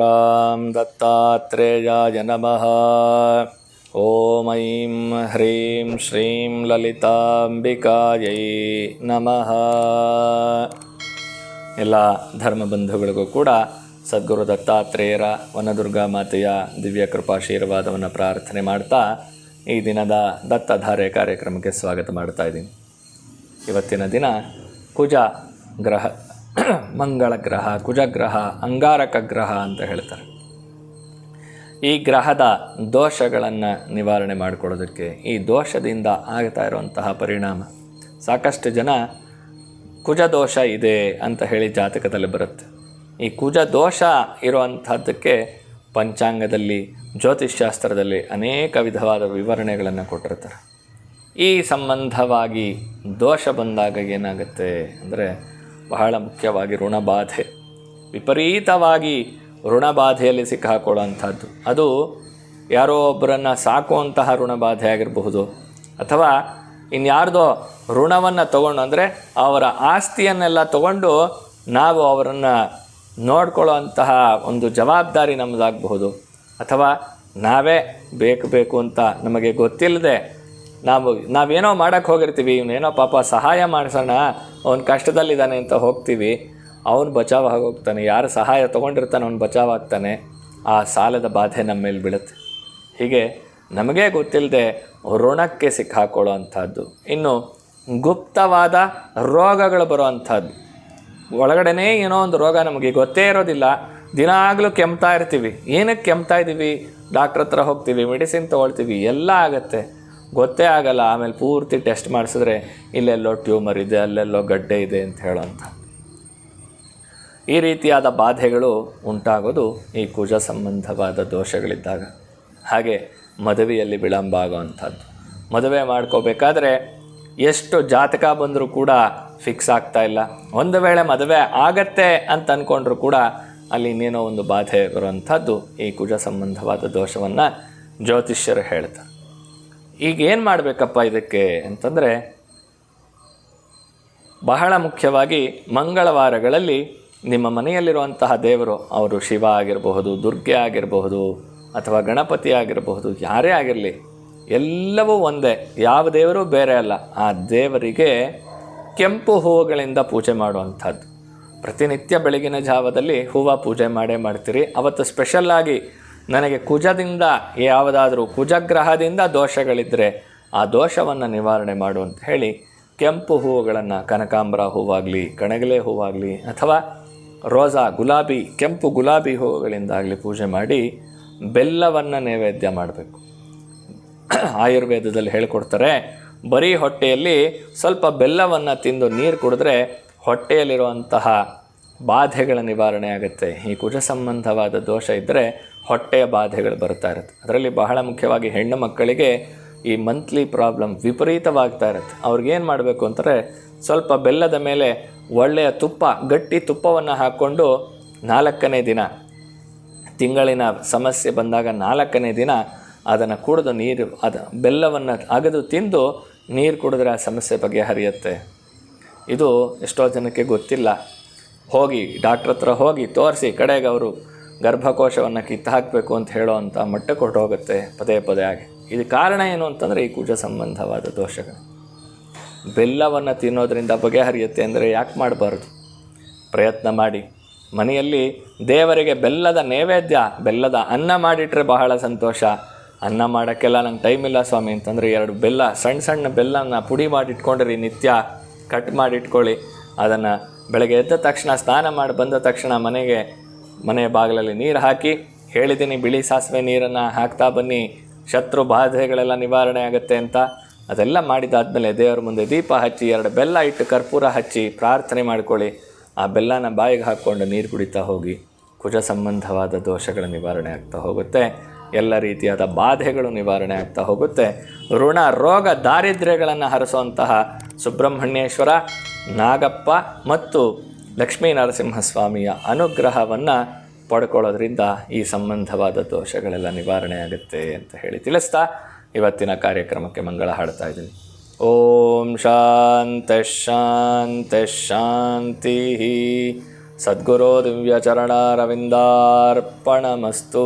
परब्रह्म दत्तात्रेयाय नमः। ॐ ऐं ह्रीं श्रीं ಲಲಿತಾಂಬಿಕಾಯೈ ನಮಃ ಎಲ್ಲ ಧರ್ಮ ಬಂಧುಗಳಿಗೂ ಕೂಡ ಸದ್ಗುರು ದತ್ತಾತ್ರೇಯರ ವನದುರ್ಗಾ ಮಾತೆಯ ದಿವ್ಯ ಕೃಪಾಶೀರ್ವಾದವನ್ನು ಪ್ರಾರ್ಥನೆ ಮಾಡ್ತಾ ಈ ದಿನದ ದತ್ತಧಾರೆ ಕಾರ್ಯಕ್ರಮಕ್ಕೆ ಸ್ವಾಗತ ಮಾಡ್ತಾ ಇದ್ದೀನಿ. ಇವತ್ತಿನ ದಿನ ಕುಜ ಗ್ರಹ. ಮಂಗಳ ಗ್ರಹ ಕುಜಗ್ರಹ, ಅಂಗಾರಕ ಗ್ರಹ ಅಂತ ಹೇಳ್ತಾರೆ. ಈ ಗ್ರಹದ ದೋಷಗಳನ್ನು ನಿವಾರಣೆ ಮಾಡಿಕೊಳ್ಳೋದಕ್ಕೆ ಈ ದೋಷದಿಂದ ಆಗ್ತಾ ಇರುವಂತಹ ಪರಿಣಾಮ. ಸಾಕಷ್ಟು ಜನ ಕುಜ ದೋಷ ಇದೆ ಅಂತ ಹೇಳಿ ಜಾತಕದಲ್ಲಿ ಬರುತ್ತೆ. ಈ ಕುಜ ದೋಷ ಇರುವಂಥದ್ದಕ್ಕೆ ಪಂಚಾಂಗದಲ್ಲಿ ಜ್ಯೋತಿಷ್ಶಾಸ್ತ್ರದಲ್ಲಿ ಅನೇಕ ವಿಧವಾದ ವಿವರಣೆಗಳನ್ನು ಕೊಟ್ಟಿರ್ತಾರೆ. ಈ ಸಂಬಂಧವಾಗಿ ದೋಷ ಬಂದಾಗ ಏನಾಗುತ್ತೆ ಅಂದರೆ ಬಹಳ ಮುಖ್ಯವಾಗಿ ಋಣಬಾಧೆ. ವಿಪರೀತವಾಗಿ ಋಣಬಾಧೆಯಲ್ಲಿ ಸಿಕ್ಕಾಕೊಳ್ಳುವಂಥದ್ದು. ಅದು ಯಾರೋ ಒಬ್ಬರನ್ನು ಸಾಕುವಂತಹ ಋಣಬಾಧೆ ಆಗಿರಬಹುದು. ಅಥವಾ ಇನ್ಯಾರ್ದೋ ಋಣವನ್ನು ತಗೊಂಡು ಅಂದರೆ ಅವರ ಆಸ್ತಿಯನ್ನೆಲ್ಲ ತಗೊಂಡು ನಾವು ಅವರನ್ನು ನೋಡ್ಕೊಳ್ಳೋ ಅಂತಹ ಒಂದು ಜವಾಬ್ದಾರಿ ನಮ್ಮದಾಗಬಹುದು ಅಥವಾ ನಾವೇ ಬೇಕು ಬೇಕು ಅಂತ ನಮಗೆ ಗೊತ್ತಿಲ್ಲದೆ ನಾವು ನಾವೇನೋ ಮಾಡೋಕ್ಕೆ ಹೋಗಿರ್ತೀವಿ, ಇವನೇನೋ ಪಾಪ ಸಹಾಯ ಮಾಡಿಸೋಣ ಅವನು ಕಷ್ಟದಲ್ಲಿದ್ದಾನೆ ಅಂತ ಹೋಗ್ತೀವಿ, ಅವನು ಬಚಾವ್ ಆಗೋಗ್ತಾನೆ ಯಾರು ಸಹಾಯ ತೊಗೊಂಡಿರ್ತಾನೆ ಅವ್ನು ಬಚಾವ್ ಆಗ್ತಾನೆ ಆ ಸಾಲದ ಬಾಧೆ ನಮ್ಮ ಮೇಲೆ ಬೀಳುತ್ತೆ. ಹೀಗೆ ನಮಗೇ ಗೊತ್ತಿಲ್ಲದೆ ಋಣಕ್ಕೆ ಸಿಕ್ಕಾಕೊಳ್ಳೋ ಅಂಥದ್ದು, ಇನ್ನು ಗುಪ್ತವಾದ ರೋಗಗಳು ಬರುವಂಥದ್ದು ಒಳಗಡೆನೇ ಏನೋ ಒಂದು ರೋಗ ನಮಗೆ ಗೊತ್ತೇ ಇರೋದಿಲ್ಲ, ದಿನಾಗಲೂ ಕೆಮ್ತಾ ಇರ್ತೀವಿ. ಏನಕ್ಕೆ ಕೆಮ್ತಾ ಇದ್ದೀವಿ? ಡಾಕ್ಟ್ರ ಹತ್ರ ಹೋಗ್ತೀವಿ, ಮೆಡಿಸಿನ್ ತೊಗೊಳ್ತೀವಿ, ಎಲ್ಲ ಆಗುತ್ತೆ. ಗೊತ್ತೇ ಆಗಲ್ಲ. ಆಮೇಲೆ ಪೂರ್ತಿ ಟೆಸ್ಟ್ ಮಾಡಿಸಿದ್ರೆ ಇಲ್ಲೆಲ್ಲೋ ಟ್ಯೂಮರ್ ಇದೆ, ಅಲ್ಲೆಲ್ಲೋ ಗಡ್ಡೆ ಇದೆ ಅಂತ ಹೇಳೋಂಥ. ಈ ರೀತಿಯಾದ ಬಾಧೆಗಳು ಉಂಟಾಗೋದು ಈ ಕುಜ ಸಂಬಂಧವಾದ ದೋಷಗಳಿದ್ದಾಗ. ಹಾಗೆ ಮದುವೆಯಲ್ಲಿ ವಿಳಂಬ ಆಗೋವಂಥದ್ದು ಮದುವೆ ಮಾಡ್ಕೋಬೇಕಾದ್ರೆ ಎಷ್ಟು ಜಾತಕ ಬಂದರೂ ಕೂಡ ಫಿಕ್ಸ್ ಆಗ್ತಾ ಇಲ್ಲ. ಒಂದು ವೇಳೆ ಮದುವೆ ಆಗತ್ತೆ ಅಂತ ಅಂದ್ಕೊಂಡ್ರು ಕೂಡ ಅಲ್ಲಿ ಇನ್ನೇನೋ ಒಂದು ಬಾಧೆ ಬರುವಂಥದ್ದು ಈ ಕುಜ ಸಂಬಂಧವಾದ ದೋಷವನ್ನು ಜ್ಯೋತಿಷ್ಯರು ಹೇಳ್ತಾರೆ. ಈಗ ಏನು ಮಾಡಬೇಕಪ್ಪ ಇದಕ್ಕೆ ಅಂತಂದರೆ, ಬಹಳ ಮುಖ್ಯವಾಗಿ ಮಂಗಳವಾರಗಳಲ್ಲಿ ನಿಮ್ಮ ಮನೆಯಲ್ಲಿರುವಂತಹ ದೇವರು, ಅವರು ಶಿವ ಆಗಿರಬಹುದು, ದುರ್ಗೆ ಆಗಿರಬಹುದು, ಅಥವಾ ಗಣಪತಿ ಆಗಿರಬಹುದು, ಯಾರೇ ಆಗಿರಲಿ, ಎಲ್ಲವೂ ಒಂದೇ, ಯಾವ ದೇವರು ಬೇರೆ ಅಲ್ಲ. ಆ ದೇವರಿಗೆ ಕೆಂಪು ಹೂವುಗಳಿಂದ ಪೂಜೆ ಮಾಡುವಂಥದ್ದು. ಪ್ರತಿನಿತ್ಯ ಬೆಳಗಿನ ಜಾವದಲ್ಲಿ ಹೂವು ಪೂಜೆ ಮಾಡೇ ಮಾಡ್ತೀರಿ. ಅವತ್ತು ಸ್ಪೆಷಲ್ಲಾಗಿ ನನಗೆ ಕುಜದಿಂದ ಯಾವುದಾದ್ರೂ ಕುಜಗ್ರಹದಿಂದ ದೋಷಗಳಿದ್ದರೆ ಆ ದೋಷವನ್ನು ನಿವಾರಣೆ ಮಾಡು ಅಂತ ಹೇಳಿ ಕೆಂಪು ಹೂವುಗಳನ್ನು ಕನಕಾಂಬರ ಹೂವಾಗಲಿ, ಕಣಗಲೆ ಹೂವಾಗಲಿ ಅಥವಾ ರೋಜಾ ಗುಲಾಬಿ, ಕೆಂಪು ಗುಲಾಬಿ ಹೂವುಗಳಿಂದಾಗಲಿ ಪೂಜೆ ಮಾಡಿ ಬೆಲ್ಲವನ್ನು ನೈವೇದ್ಯ ಮಾಡಬೇಕು. ಆಯುರ್ವೇದದಲ್ಲಿ ಹೇಳಿಕೊಡ್ತಾರೆ, ಬರೀ ಹೊಟ್ಟೆಯಲ್ಲಿ ಸ್ವಲ್ಪ ಬೆಲ್ಲವನ್ನು ತಿಂದು ನೀರು ಕುಡಿದ್ರೆ ಹೊಟ್ಟೆಯಲ್ಲಿರುವಂತಹ ಬಾಧೆಗಳ ನಿವಾರಣೆ ಆಗುತ್ತೆ. ಈ ಕುಜ ಸಂಬಂಧವಾದ ದೋಷ ಇದ್ದರೆ ಹೊಟ್ಟೆಯ ಬಾಧೆಗಳು ಬರ್ತಾ ಇರುತ್ತೆ. ಅದರಲ್ಲಿ ಬಹಳ ಮುಖ್ಯವಾಗಿ ಹೆಣ್ಣು ಮಕ್ಕಳಿಗೆ ಈ ಮಂತ್ಲಿ ಪ್ರಾಬ್ಲಮ್ ವಿಪರೀತವಾಗ್ತಾ ಇರುತ್ತೆ. ಅವ್ರಿಗೇನು ಮಾಡಬೇಕು ಅಂತಾರೆ ಸ್ವಲ್ಪ ಬೆಲ್ಲದ ಮೇಲೆ ಒಳ್ಳೆಯ ತುಪ್ಪ, ಗಟ್ಟಿ ತುಪ್ಪವನ್ನು ಹಾಕ್ಕೊಂಡು ನಾಲ್ಕನೇ ದಿನ, ತಿಂಗಳಿನ ಸಮಸ್ಯೆ ಬಂದಾಗ ನಾಲ್ಕನೇ ದಿನ ಅದನ್ನು ಕುಡಿದು ನೀರು, ಅದು ಬೆಲ್ಲವನ್ನು ಅಗೆದು ತಿಂದು ನೀರು ಕುಡಿದ್ರೆ ಆ ಸಮಸ್ಯೆ ಬಗೆಹರಿಯುತ್ತೆ. ಇದು ಎಷ್ಟೋ ಜನಕ್ಕೆ ಗೊತ್ತಿಲ್ಲ. ಹೋಗಿ ಡಾಕ್ಟ್ರ್ ಹತ್ರ ಹೋಗಿ ತೋರಿಸಿ, ಕಡೆಗೆ ಅವರು ಗರ್ಭಕೋಶವನ್ನು ಕಿತ್ತು ಹಾಕಬೇಕು ಅಂತ ಹೇಳೋ ಅಂಥ ಮಟ್ಟಕ್ಕೆ ಹೋಗುತ್ತೆ ಪದೇ ಪದೇ ಆಗಿ ಇದು ಕಾರಣ ಏನು ಅಂತಂದರೆ ಈ ಕುಜ ಸಂಬಂಧವಾದ ದೋಷಗಳು. ಬೆಲ್ಲವನ್ನು ತಿನ್ನೋದರಿಂದ ಬಗೆಹರಿಯುತ್ತೆ ಅಂದರೆ ಯಾಕೆ ಮಾಡಬಾರ್ದು? ಪ್ರಯತ್ನ ಮಾಡಿ. ಮನೆಯಲ್ಲಿ ದೇವರಿಗೆ ಬೆಲ್ಲದ ನೈವೇದ್ಯ, ಬೆಲ್ಲದ ಅನ್ನ ಮಾಡಿಟ್ರೆ ಬಹಳ ಸಂತೋಷ. ಅನ್ನ ಮಾಡೋಕ್ಕೆಲ್ಲ ನಂಗೆ ಟೈಮ್ ಇಲ್ಲ ಸ್ವಾಮಿ ಅಂತಂದರೆ ಎರಡು ಬೆಲ್ಲ ಸಣ್ಣ ಸಣ್ಣ ಬೆಲ್ಲನ ಪುಡಿ ಮಾಡಿಟ್ಕೊಂಡ್ರಿ ನಿತ್ಯ ಕಟ್ ಮಾಡಿಟ್ಕೊಳ್ಳಿ. ಅದನ್ನು ಬೆಳಗ್ಗೆ ಎದ್ದ ತಕ್ಷಣ, ಸ್ನಾನ ಮಾಡಿ ಬಂದ ತಕ್ಷಣ ಮನೆಗೆ ಮನೆ ಬಾಗಿಲಲ್ಲಿ ನೀರು ಹಾಕಿ, ಹೇಳಿದ್ದೀನಿ, ಬಿಳಿ ಸಾಸಿವೆ ನೀರನ್ನು ಹಾಕ್ತಾ ಬನ್ನಿ, ಶತ್ರು ಬಾಧೆಗಳೆಲ್ಲ ನಿವಾರಣೆ ಆಗುತ್ತೆ ಅಂತ. ಅದೆಲ್ಲ ಮಾಡಿದಾದ್ಮೇಲೆ ದೇವರ ಮುಂದೆ ದೀಪ ಹಚ್ಚಿ, ಎರಡು ಬೆಲ್ಲ ಇಟ್ಟು ಕರ್ಪೂರ ಹಚ್ಚಿ ಪ್ರಾರ್ಥನೆ ಮಾಡ್ಕೊಳ್ಳಿ. ಆ ಬೆಲ್ಲನ ಬಾಯಿಗೆ ಹಾಕ್ಕೊಂಡು ನೀರು ಕುಡಿತಾ ಹೋಗಿ, ಕುಜ ಸಂಬಂಧವಾದ ದೋಷಗಳ ನಿವಾರಣೆ ಆಗ್ತಾ ಹೋಗುತ್ತೆ. ಎಲ್ಲ ರೀತಿಯಾದ ಬಾಧೆಗಳು ನಿವಾರಣೆ ಆಗ್ತಾ ಹೋಗುತ್ತೆ. ಋಣ, ರೋಗ, ದಾರಿದ್ರ್ಯಗಳನ್ನು ಹರಿಸುವಂತಹ ಸುಬ್ರಹ್ಮಣ್ಯೇಶ್ವರ ನಾಗಪ್ಪ ಮತ್ತು ಲಕ್ಷ್ಮೀ ನರಸಿಂಹಸ್ವಾಮಿಯ ಅನುಗ್ರಹವನ್ನು ಪಡ್ಕೊಳ್ಳೋದ್ರಿಂದ ಈ ಸಂಬಂಧವಾದ ದೋಷಗಳೆಲ್ಲ ನಿವಾರಣೆ ಆಗುತ್ತೆ ಅಂತ ಹೇಳಿ ತಿಳಿಸ್ತಾ ಇವತ್ತಿನ ಕಾರ್ಯಕ್ರಮಕ್ಕೆ ಮಂಗಳ ಹಾಡ್ತಾ ಇದ್ದೀನಿ. ಓಂ ಶಾಂತ ಶಾಂತ ಶಾಂತಿ ಸದ್ಗುರು ದಿವ್ಯಚರಣಾರವಿಂದಾರ್ಪಣಮಸ್ತು